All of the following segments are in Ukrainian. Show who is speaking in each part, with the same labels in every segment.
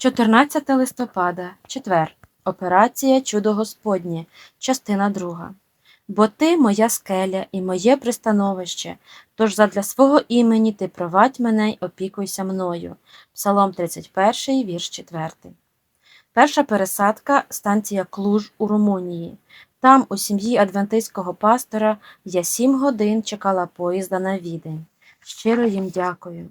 Speaker 1: 14 листопада, четвер. Операція Чудо Господнє, частина 2. Бо ти моя скеля і моє пристановище, тож задля свого імені ти провадь мене й опікуйся мною. Псалом 31, вірш 4. Перша пересадка станція Клуж у Румунії. Там, у сім'ї адвентистського пастора, я сім годин чекала поїзда на Відень. Щиро їм дякую.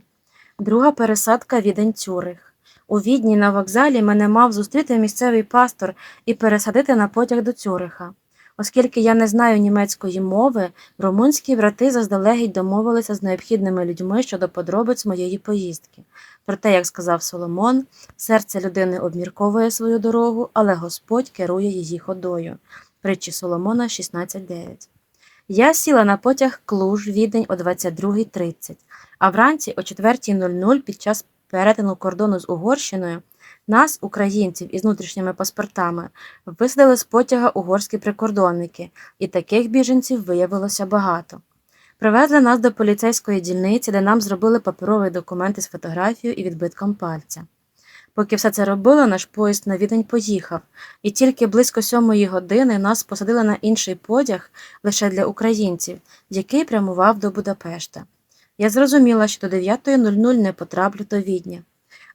Speaker 1: Друга пересадка Відень Цюрих. У Відні на вокзалі мене мав зустріти місцевий пастор і пересадити на потяг до Цюриха. Оскільки я не знаю німецької мови, румунські брати заздалегідь домовилися з необхідними людьми щодо подробиць моєї поїздки. Проте, як сказав Соломон, серце людини обмірковує свою дорогу, але Господь керує її ходою. Притчі Соломона 16.9. Я сіла на потяг Клуж Відень о 22.30, а вранці о 4.00 під час перетину кордону з Угорщиною нас, українців із внутрішніми паспортами, висадили з потяга угорські прикордонники, і таких біженців виявилося багато. Привезли нас до поліцейської дільниці, де нам зробили паперовий документ із фотографією і відбитком пальця. Поки все це робило, наш поїзд на відень поїхав, і тільки близько сьомої години нас посадили на інший потяг лише для українців, який прямував до Будапешта. Я зрозуміла, що до 9.00 не потраплю до Відня.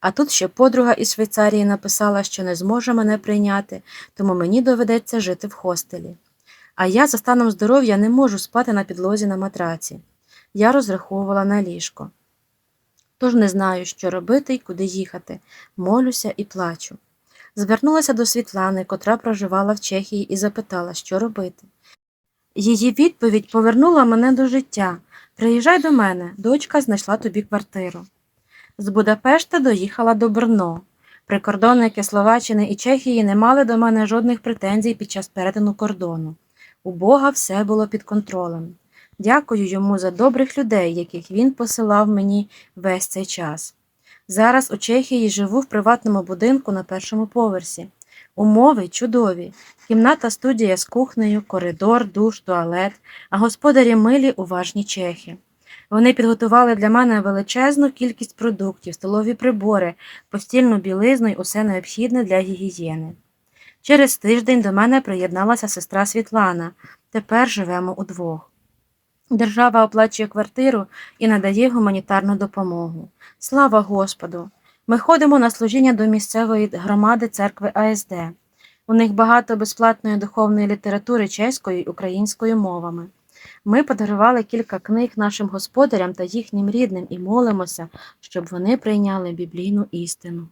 Speaker 1: А тут ще подруга із Швейцарії написала, що не зможе мене прийняти, тому мені доведеться жити в хостелі. А я за станом здоров'я не можу спати на підлозі на матраці. Я розраховувала на ліжко. Тож не знаю, що робити і куди їхати, молюся і плачу. Звернулася до Світлани, котра проживала в Чехії, і запитала, що робити. Її відповідь повернула мене до життя. Приїжджай до мене, дочка знайшла тобі квартиру. З Будапешта доїхала до Брно. Прикордонники Словаччини і Чехії не мали до мене жодних претензій під час перетину кордону. У Бога все було під контролем. Дякую йому за добрих людей, яких він посилав мені весь цей час. Зараз у Чехії живу в приватному будинку на першому поверсі. Умови чудові. Кімната студія з кухнею, коридор, душ, туалет, а господарі милі уважні чехи. Вони підготували для мене величезну кількість продуктів, столові прибори, постільну білизну й усе необхідне для гігієни. Через тиждень до мене приєдналася сестра Світлана. Тепер живемо удвох. Держава оплачує квартиру і надає гуманітарну допомогу. Слава Господу! Ми ходимо на служіння до місцевої громади церкви АСД. У них багато безплатної духовної літератури чеською й українською мовами. Ми подарували кілька книг нашим господарям та їхнім рідним і молимося, щоб вони прийняли біблійну істину.